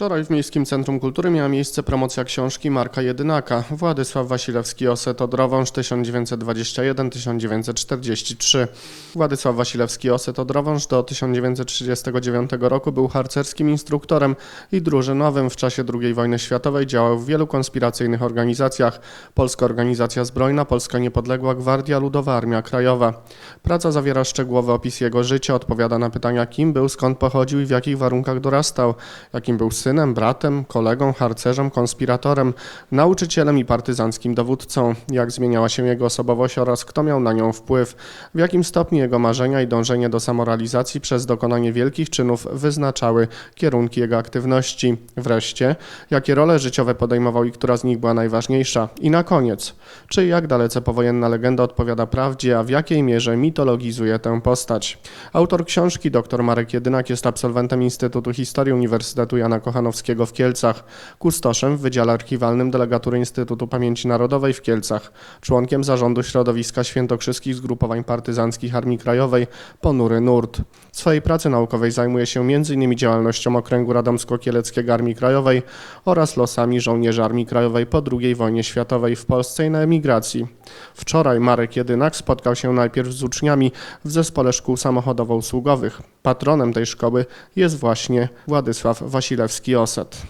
Wczoraj w Miejskim Centrum Kultury miała miejsce promocja książki Marka Jedynaka Władysław Wasilewski Oset Odrowąż 1921-1943. Władysław Wasilewski Oset Odrowąż do 1939 roku był harcerskim instruktorem i drużynowym. W czasie II wojny światowej działał w wielu konspiracyjnych organizacjach. Polska Organizacja Zbrojna, Polska Niepodległa Gwardia Ludowa, Armia Krajowa. Praca zawiera szczegółowy opis jego życia, odpowiada na pytania kim był, skąd pochodził i w jakich warunkach dorastał, jakim był synem, bratem, kolegą, harcerzem, konspiratorem, nauczycielem i partyzanckim dowódcą, jak zmieniała się jego osobowość oraz kto miał na nią wpływ, w jakim stopniu jego marzenia i dążenie do samorealizacji przez dokonanie wielkich czynów wyznaczały kierunki jego aktywności. Wreszcie, jakie role życiowe podejmował i która z nich była najważniejsza. I na koniec, czy jak dalece powojenna legenda odpowiada prawdzie, a w jakiej mierze mitologizuje tę postać. Autor książki dr Marek Jedynak jest absolwentem Instytutu Historii Uniwersytetu Jana Kochanowskiego w Kielcach, kustoszem w Wydziale Archiwalnym Delegatury Instytutu Pamięci Narodowej w Kielcach, członkiem zarządu środowiska świętokrzyskich zgrupowań partyzanckich Armii Krajowej Ponury Nurt. W swojej pracy naukowej zajmuje się m.in. działalnością Okręgu Radomsko-Kieleckiego Armii Krajowej oraz losami żołnierzy Armii Krajowej po II wojnie światowej w Polsce i na emigracji. Wczoraj Marek Jedynak spotkał się najpierw z uczniami w Zespole Szkół Samochodowo-Usługowych. Patronem tej szkoły jest właśnie Władysław Wasilewski Oset.